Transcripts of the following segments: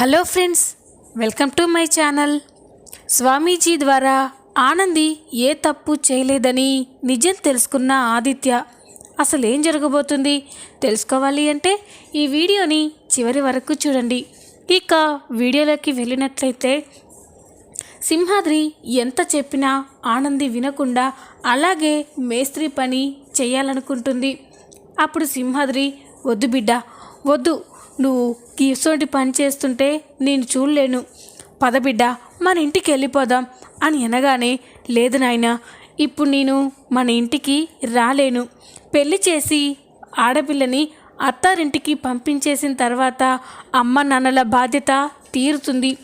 Hello friends welcome to my channel. Swamiji ద్వారా ఆనంది ఏ తప్పు చేయలేదని నిజం తెలుసుకున్న ఆదిత్య. అసలు ఏం జరగబోతుంది? తెలుసుకోవాలి అంటే ఈ వీడియోని చివరి వరకు చూడండి. ఇక వీడియోలోకి వెళ్ళినట్లయితే సింహాద్రి ఎంత చెప్పినా ఆనంది వినకుండా అలాగే మేస్త్రి పని చేయాలనుకుంటుంది. అప్పుడు సింహాద్రి వద్దు బిడ్డ వద్దు నువ్వు గీసోటి పని చేస్తుంటే నేను చూడలేను. పదబిడ్డ మన ఇంటికి వెళ్ళిపోదాం అని అనగానే లేదు నాయన ఇప్పుడు నేను మన ఇంటికి రాలేను. పెళ్ళి చేసి ఆడపిల్లని అత్తారింటికి పంపించేసిన తర్వాత అమ్మ నాన్నల బాధ్యత తీరుతుంది.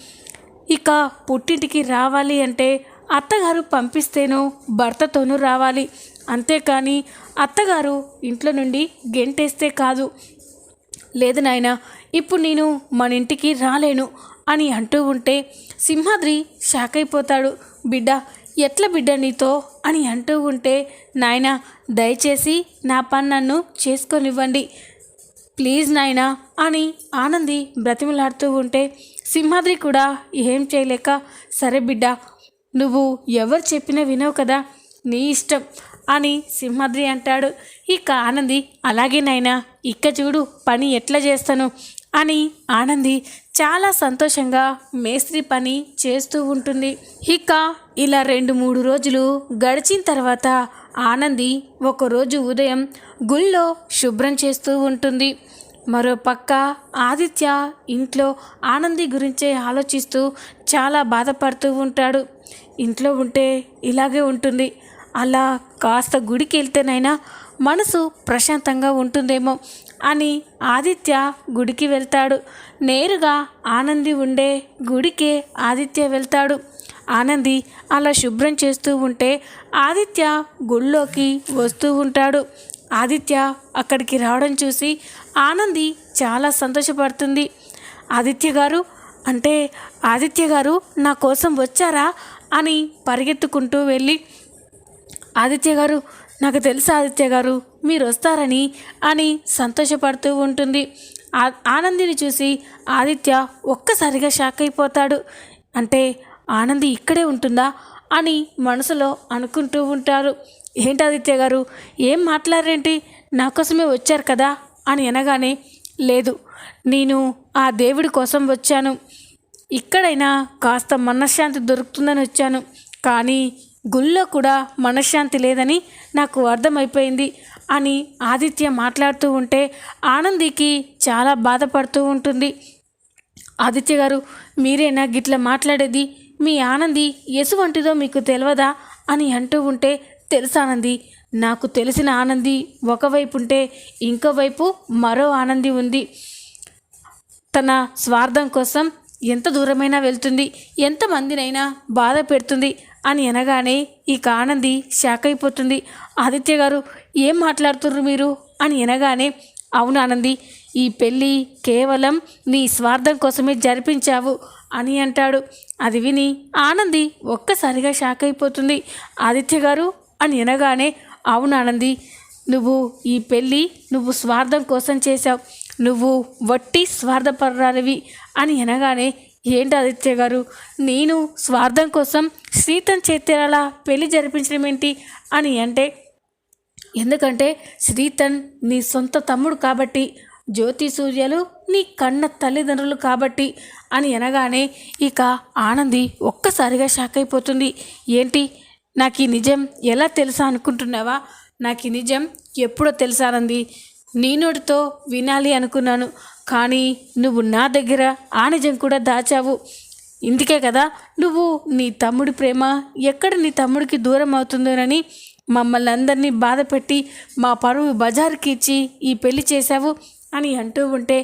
ఇక పుట్టింటికి రావాలి అంటే అత్తగారు పంపిస్తేనో భర్తతోనూ రావాలి. అంతేకాని అత్తగారు ఇంట్లో నుండి గెంటేస్తే కాదు. లేదు నాయన ఇప్పుడు నేను మన ఇంటికి రాలేను అని అంటూ ఉంటే సింహాద్రి షాక్ అయిపోతాడు. బిడ్డ ఎట్ల బిడ్డ నీతో అని అంటూ ఉంటే నాయన దయచేసి నా పని నన్ను చేసుకొనివ్వండి. ప్లీజ్ నాయనా అని ఆనంది బ్రతిమలాడుతూ ఉంటే సింహాద్రి కూడా ఏం చేయలేక సరే బిడ్డ నువ్వు ఎవరు చెప్పినా వినవు కదా నీ ఇష్టం. అని సింహాద్రి అంటాడు. ఇక ఆనంది అలాగే నాయనా ఇక్క చూడు పని ఎట్లా చేస్తాను అని ఆనంది చాలా సంతోషంగా మేస్త్రి పని చేస్తూ ఉంటుంది. ఇక ఇలా రెండు మూడు రోజులు గడిచిన తర్వాత ఆనంది ఒకరోజు ఉదయం గుళ్ళో శుభ్రం చేస్తూ ఉంటుంది. మరో పక్క ఆదిత్య ఇంట్లో ఆనంది గురించే ఆలోచిస్తూ చాలా బాధపడుతూ ఉంటాడు. ఇంట్లో ఉంటే ఇలాగే ఉంటుంది. అలా కాస్త గుడికి వెళ్తేనైనా మనసు ప్రశాంతంగా ఉంటుందేమో అని ఆదిత్య గుడికి వెళ్తాడు. నేరుగా ఆనంది ఉండే గుడికే ఆదిత్య వెళ్తాడు. ఆనంది అలా శుభ్రం చేస్తూ ఉంటే ఆదిత్య గుళ్ళోకి వస్తూ ఉంటాడు. ఆదిత్య అక్కడికి రావడం చూసి ఆనంది చాలా సంతోషపడుతుంది. ఆదిత్య గారు అంటే ఆదిత్య గారు నా కోసం వచ్చారా అని పరిగెత్తుకుంటూ వెళ్ళి ఆదిత్య గారు నాకు తెలుసు ఆదిత్య గారు మీరు వస్తారని అని సంతోషపడుతూ ఉంటుంది. ఆ- ఆనందిని చూసి ఆదిత్య ఒక్కసారిగా షాక్ అయిపోతాడు. అంటే ఆనంది ఇక్కడే ఉంటుందా అని మనసులో అనుకుంటూ ఉంటారు. ఏంటి ఆదిత్య గారు ఏం మాట్లాడరేంటి? నా కోసమే వచ్చారు కదా అని అనగానే లేదు నేను ఆ దేవుడి కోసం వచ్చాను. ఇక్కడైనా కాస్త మనశ్శాంతి దొరుకుతుందని వచ్చాను. కానీ గుళ్ళో కూడా మనశ్శాంతి లేదని నాకు అర్థమైపోయింది అని ఆదిత్య మాట్లాడుతూ ఉంటే ఆనందికి చాలా బాధపడుతూ ఉంటుంది. ఆదిత్య గారు మీరేనా గిట్ల మాట్లాడేది? మీ ఆనంది ఎసువంటిదో మీకు తెలియదా అని అంటూ ఉంటే తెలుసానంది నాకు తెలిసిన ఆనంది ఒకవైపు ఉంటే ఇంకో వైపు మరో ఆనంది ఉంది. తన స్వార్థం కోసం ఎంత దూరమైనా వెళ్తుంది. ఎంతమందినైనా బాధ పెడుతుంది. అని అనగానే ఇక ఆనంది షాక్ అయిపోతుంది ఆదిత్య గారు ఏం మాట్లాడుతుర్రు మీరు? అని అనగానే అవును ఆనంది ఈ పెళ్ళి కేవలం నీ స్వార్థం కోసమే జరిపించావు అని అంటాడు. అది విని ఆనంది ఒక్కసారిగా షాక్ అయిపోతుంది ఆదిత్య గారు అని అనగానే అవును ఆనంది నువ్వు ఈ పెళ్ళి నువ్వు స్వార్థం కోసం చేశావు. నువ్వు వట్టి స్వార్థపరాలివి అని అనగానే ఏంటి ఆదిత్య గారు నేను స్వార్థం కోసం శ్రీతం చేతేలా పెళ్ళి జరిపించడం ఏంటి అని అంటే ఎందుకంటే శ్రీతన్ నీ సొంత తమ్ముడు కాబట్టి జ్యోతి సూర్యలు నీ కన్న తల్లిదండ్రులు కాబట్టి అని అనగానే ఇక ఆనంది ఒక్కసారిగా షాక్ అయిపోతుంది. ఏంటి? నాకు ఈ నిజం ఎలా తెలుసా అనుకుంటున్నావా? నాకు ఈ నిజం ఎప్పుడో తెలుసానంది నీ నోటితో వినాలి అనుకున్నాను. కానీ నువ్వు నా దగ్గర ఆ నిజం కూడా దాచావు. ఇందుకే కదా నువ్వు నీ తమ్ముడి ప్రేమ ఎక్కడ నీ తమ్ముడికి దూరం అవుతుందోనని మమ్మల్ని అందరినీ బాధపెట్టి మా పరువు బజారుకి ఇచ్చి ఈ పెళ్ళి చేశావు అని అంటూ ఉంటే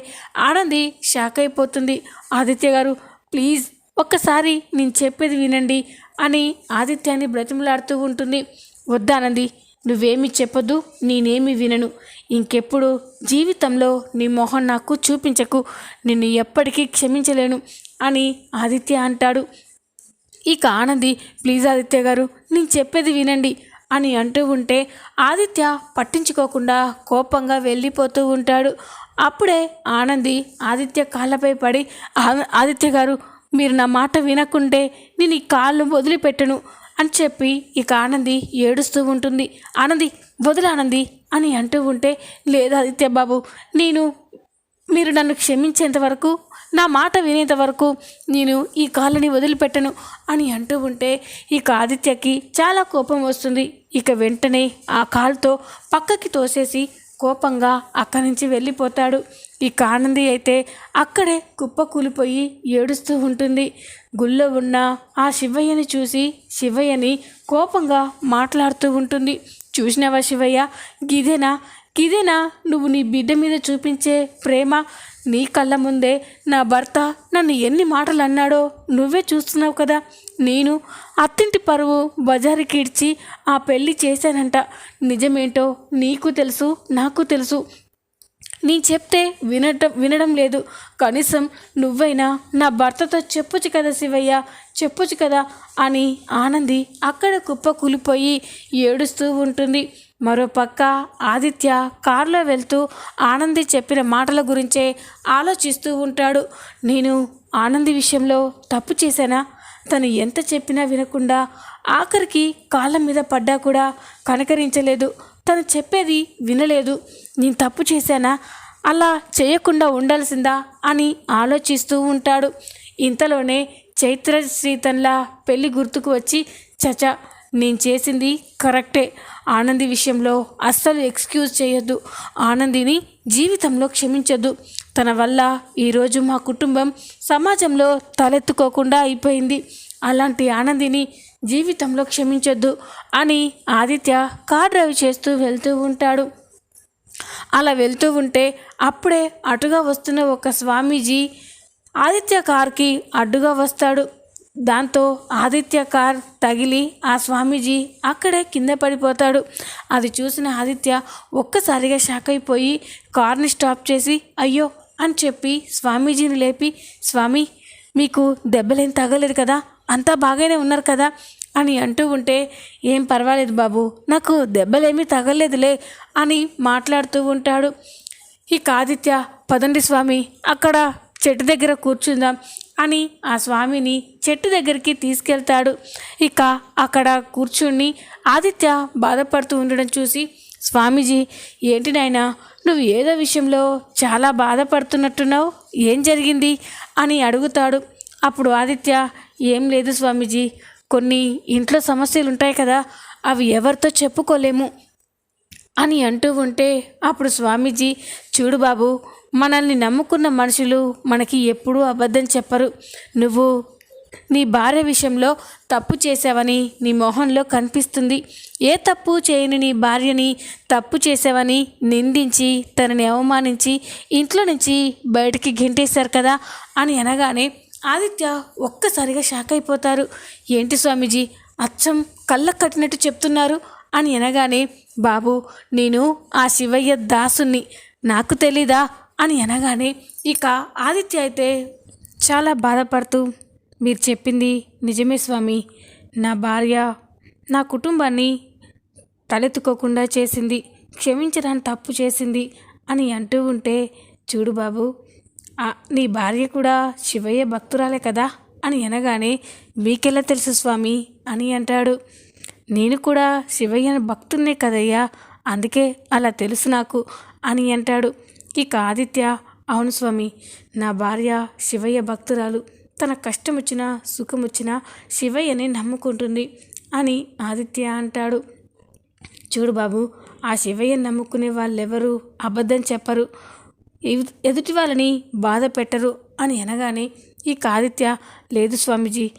ఆనంది షాక్ అయిపోతుంది. ఆదిత్య గారు ప్లీజ్ ఒక్కసారి నేను చెప్పేది వినండి అని ఆదిత్యాన్ని బ్రతిమలాడుతూ ఉంటుంది. వద్దానంది నువ్వేమి చెప్పదు నేనేమి వినను. ఇంకెప్పుడు జీవితంలో నీ మొహం నాకు చూపించకు నిన్ను ఎప్పటికీ క్షమించలేను అని ఆదిత్య అంటాడు. ఇక ఆనంది ప్లీజ్ ఆదిత్య గారు నేను చెప్పేది వినండి అని అంటూ ఉంటే ఆదిత్య పట్టించుకోకుండా కోపంగా వెళ్ళిపోతూ ఉంటాడు. అప్పుడే ఆనంది ఆదిత్య కాళ్ళపై పడి "ఆ- ఆదిత్య గారు మీరు నా మాట వినకుంటే నేను ఈ కాళ్ళు వదిలిపెట్టను. అని చెప్పి ఇక ఆనంది ఏడుస్తూ ఉంటుంది. ఆనంది వదిలానంది అని అంటూ ఉంటే లేదు ఆదిత్య బాబు నేను మీరు నన్ను క్షమించేంత వరకు నా మాట వినేంత వరకు నేను ఈ కాళ్ళని వదిలిపెట్టను అని అంటూ ఉంటే ఇక ఆదిత్యకి చాలా కోపం వస్తుంది. ఇక వెంటనే ఆ కాలుతో పక్కకి తోసేసి కోపంగా అక్కడి నుంచి వెళ్ళిపోతాడు. ఇక ఆనంది అయితే అక్కడే కుప్ప కూలిపోయి ఏడుస్తూ ఉంటుంది. గుళ్ళో ఉన్న ఆ శివయ్యని చూసి శివయ్యని కోపంగా మాట్లాడుతూ ఉంటుంది. చూసినావా శివయ్య? గిదేనా? ఇదేనా? నువ్వు నీ బిడ్డ మీద చూపించే ప్రేమ నీ కళ్ళ ముందే నా భర్త నన్ను ఎన్ని మాటలు అన్నాడో నువ్వే చూస్తున్నావు కదా. నేను అత్తింటి పరువు బజారుకి ఇడ్చి ఆ పెళ్ళి చేశానంట. నిజమేంటో నీకు తెలుసు నాకు తెలుసు. నీ చెప్తే వినటం వినడం లేదు. కనీసం నువ్వైనా నా భర్తతో చెప్పొచ్చు కదా శివయ్య చెప్పొచ్చు కదా అని ఆనంది అక్కడ కుప్ప కూలిపోయి ఏడుస్తూ ఉంటుంది. మరోపక్క ఆదిత్య కారులో వెళ్తూ ఆనంది చెప్పిన మాటల గురించే ఆలోచిస్తూ ఉంటాడు. నేను ఆనంది విషయంలో తప్పు చేశానా? తను ఎంత చెప్పినా వినకుండా ఆఖరికి కాళ్ళ మీద పడ్డా కూడా కనకరించలేదు. తను చెప్పేది వినలేదు. నేను తప్పు చేశానా? అలా చేయకుండా ఉండాల్సిందా అని ఆలోచిస్తూ ఉంటాడు. ఇంతలోనే చైత్ర శ్రీతన్లా పెళ్ళి గుర్తుకు వచ్చి చచ నేను చేసింది కరెక్టే. ఆనంది విషయంలో అస్సలు ఎక్స్క్యూజ్ చేయొద్దు. ఆనందిని జీవితంలో క్షమించొద్దు. తన వల్ల ఈరోజు మా కుటుంబం సమాజంలో తలెత్తుకోకుండా అయిపోయింది. అలాంటి ఆనందిని జీవితంలో క్షమించొద్దు అని ఆదిత్య కార్ డ్రైవ్ చేస్తూ వెళ్తూ ఉంటాడు. అలా వెళ్తూ ఉంటే అప్పుడే అటుగా వస్తున్న ఒక స్వామీజీ ఆదిత్య కార్కి అడ్డుగా వస్తాడు. దాంతో ఆదిత్య కార్ తగిలి ఆ స్వామీజీ అక్కడే కింద పడిపోతాడు. అది చూసిన ఆదిత్య ఒక్కసారిగా షాక్ అయిపోయి కార్ని స్టాప్ చేసి అయ్యో అని చెప్పి స్వామీజీని లేపి స్వామి మీకు దెబ్బలేం తగలేదు కదా? అంతా బాగానే ఉన్నారు కదా? అని అంటూ ఉంటే ఏం పర్వాలేదు బాబు నాకు దెబ్బలేమీ తగలేదులే అని మాట్లాడుతూ ఉంటాడు. ఇక ఆదిత్య పదండి స్వామి అక్కడ చెట్టు దగ్గర కూర్చుందాం అని ఆ స్వామిని చెట్టు దగ్గరికి తీసుకెళ్తాడు. ఇక అక్కడ కూర్చుని ఆదిత్య బాధపడుతూ ఉండడం చూసి స్వామీజీ ఏంటి నాయనా నువ్వు ఏదో విషయంలో చాలా బాధపడుతున్నట్టున్నావు? ఏం జరిగింది? అని అడుగుతాడు. అప్పుడు ఆదిత్య ఏం లేదు స్వామీజీ కొన్ని ఇంట్లో సమస్యలు ఉంటాయి కదా అవి ఎవరితో చెప్పుకోలేము అని అంటూ ఉంటే అప్పుడు స్వామీజీ చూడు బాబు మనల్ని నమ్ముకున్న మనుషులు మనకి ఎప్పుడూ అబద్ధం చెప్పరు. నువ్వు నీ భార్య విషయంలో తప్పు చేసావని నీ మొహంలో కనిపిస్తుంది. ఏ తప్పు చేయని నీ భార్యని తప్పు చేసావని నిందించి తనని అవమానించి ఇంట్లో నుంచి బయటికి గెంటేశారు కదా అని అనగానే ఆదిత్య ఒక్కసారిగా షాక్ అయిపోతారు. ఏంటి స్వామీజీ అచ్చం కళ్ళ కట్టినట్టు చెప్తున్నారు అని అనగానే బాబు నేను ఆ శివయ్య దాసుని నాకు తెలీదా అని అనగానే ఇక ఆదిత్య అయితే చాలా బాధపడుతూ మీరు చెప్పింది నిజమే స్వామి. నా భార్య నా కుటుంబాన్ని తలెత్తుకోకుండా చేసింది క్షమించడానికి తప్పు చేసింది అని అంటూ ఉంటే చూడు బాబు నీ భార్య కూడా శివయ్య భక్తురాలే కదా అని అనగానే మీకెలా తెలుసు స్వామి అని అంటాడు. నేను కూడా శివయ్య భక్తున్నే కదయ్యా అందుకే అలా తెలుసు నాకు అని అంటాడు. ఇక ఆదిత్య అవును స్వామి నా భార్య శివయ్య భక్తురాలు. తన కష్టం వచ్చినా సుఖం వచ్చినా శివయ్యని నమ్ముకుంటుంది అని ఆదిత్య అంటాడు. చూడు బాబు ఆ శివయ్య నమ్ముకునే వాళ్ళెవరు? అబద్ధం చెప్పరు. ఎదుటి వాళ్ళని బాధ పెట్టరు అని అనగానే ఈ ఆదిత్య లేదు స్వామీజీ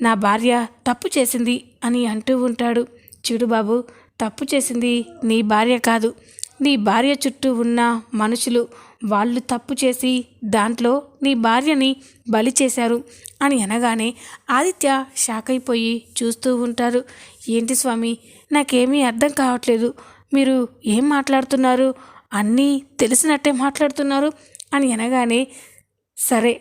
నా భార్య తప్పు చేసింది అని అంటూ ఉంటాడు. చూడు బాబు తప్పు చేసింది నీ భార్య కాదు. నీ భార్య చుట్టూ ఉన్న మనుషులు వాళ్ళు తప్పు చేసి దాంట్లో నీ భార్యని బలి చేశారు అని అనగానే ఆదిత్య షాక్ అయిపోయి చూస్తూ ఉంటారు. ఏంటి స్వామి నాకేమీ అర్థం కావట్లేదు. మీరు ఏం మాట్లాడుతున్నారు? అన్నీ తెలిసినట్టే మాట్లాడుతున్నారు అని అనగానే సరే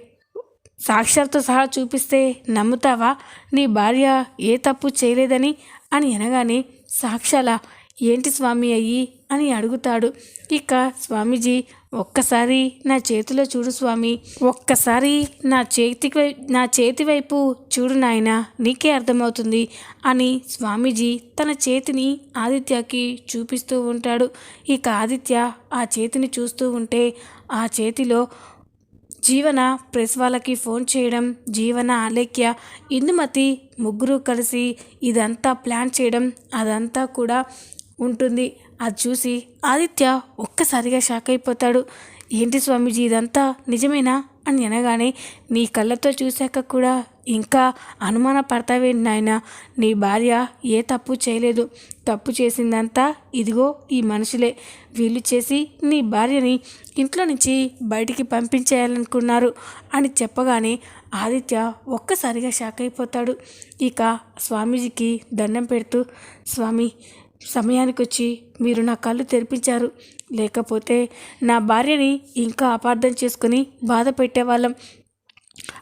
సాక్ష్యాలతో సహా చూపిస్తే నమ్ముతావా? నీ భార్య ఏ తప్పు చేయలేదని అని అనగానే సాక్ష్యాల ఏంటి స్వామి అయ్యి అని అడుగుతాడు. ఇక స్వామీజీ ఒక్కసారి నా చేతిలో చూడు స్వామి. ఒక్కసారి నా చేతికి నా చేతి వైపు చూడు నాయన నీకే అర్థమవుతుంది అని స్వామీజీ తన చేతిని ఆదిత్యకి చూపిస్తూ ఉంటాడు. ఇక ఆదిత్య ఆ చేతిని చూస్తూ ఉంటే ఆ చేతిలో జీవన ప్రెస్ వాళ్ళకి ఫోన్ చేయడం జీవన ఆలేఖ్య ఇందుమతి ముగ్గురు కలిసి ఇదంతా ప్లాన్ చేయడం అదంతా కూడా ఉంటుంది. అది చూసి ఆదిత్య ఒక్కసారిగా షాక్ అయిపోతాడు. ఏంటి స్వామీజీ ఇదంతా? నిజమేనా? అని అనగానే నీ కళ్ళతో చూశాక కూడా ఇంకా అనుమాన పడతావేంటి నాయన. నీ భార్య ఏ తప్పు చేయలేదు. తప్పు చేసిందంతా ఇదిగో ఈ మనుషులే. వీళ్ళు చేసి నీ భార్యని ఇంట్లో నుంచి బయటికి పంపించేయాలనుకున్నారు అని చెప్పగానే ఆదిత్య ఒక్కసారిగా షాక్ అయిపోతాడు. ఇక స్వామీజీకి దండం పెడుతూ స్వామి సమయానికి వచ్చి మీరు నా కళ్ళు తెరిపించారు. లేకపోతే నా భార్యని ఇంకా అపార్థం చేసుకుని బాధ పెట్టేవాళ్ళం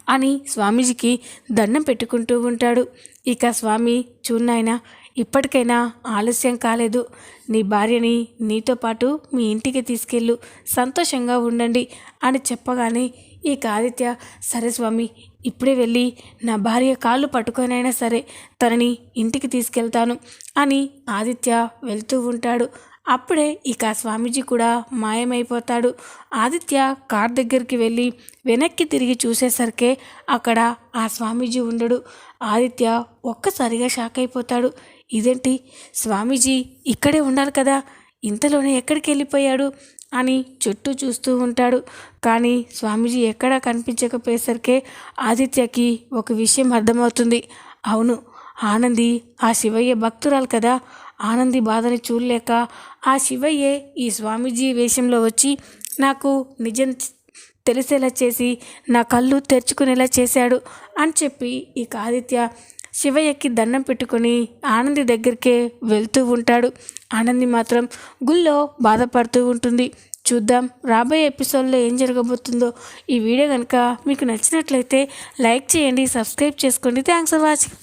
అని స్వామీజీకి దండం పెట్టుకుంటూ ఉంటాడు. ఇక స్వామి చూన్నాయన ఇప్పటికైనా ఆలస్యం కాలేదు. నీ భార్యని నీతో పాటు మీ ఇంటికి తీసుకెళ్ళు సంతోషంగా ఉండండి అని చెప్పగానే ఇక ఆదిత్య సరే స్వామి ఇప్పుడే వెళ్ళి నా భార్య కాళ్ళు పట్టుకొనైనా సరే తనని ఇంటికి తీసుకెళ్తాను అని ఆదిత్య వెళ్తూ ఉంటాడు. అప్పుడే ఇక స్వామీజీ కూడా మాయమైపోతాడు. ఆదిత్య కార్ దగ్గరికి వెళ్ళి వెనక్కి తిరిగి చూసేసరికే అక్కడ ఆ స్వామీజీ ఉండడు. ఆదిత్య ఒక్కసారిగా షాక్ అయిపోతాడు. ఇదేంటి? స్వామీజీ ఇక్కడే ఉండాలి కదా. ఇంతలోనే ఎక్కడికి వెళ్ళిపోయాడు? అని చుట్టూ చూస్తూ ఉంటాడు. కానీ స్వామీజీ ఎక్కడా కనిపించకపోయేసరికే ఆదిత్యకి ఒక విషయం అర్థమవుతుంది. అవును ఆనంది ఆ శివయ్య భక్తురాలు కదా. ఆనంది బాధని చూడలేక ఆ శివయ్యే ఈ స్వామీజీ వేషంలో వచ్చి నాకు నిజం తెలిసేలా చేసి నా కళ్ళు తెరుచుకునేలా చేశాడు అని చెప్పి ఇక ఆదిత్య శివయ్యకి దండం పెట్టుకొని ఆనంది దగ్గరికే వెళ్తూ ఉంటాడు. ఆనంది మాత్రం గుళ్ళో బాధపడుతూ ఉంటుంది. చూద్దాం రాబోయే ఎపిసోడ్లో ఏం జరగబోతుందో. ఈ వీడియో కనుక మీకు నచ్చినట్లయితే లైక్ చేయండి సబ్స్క్రైబ్ చేసుకోండి. Thanks for watching.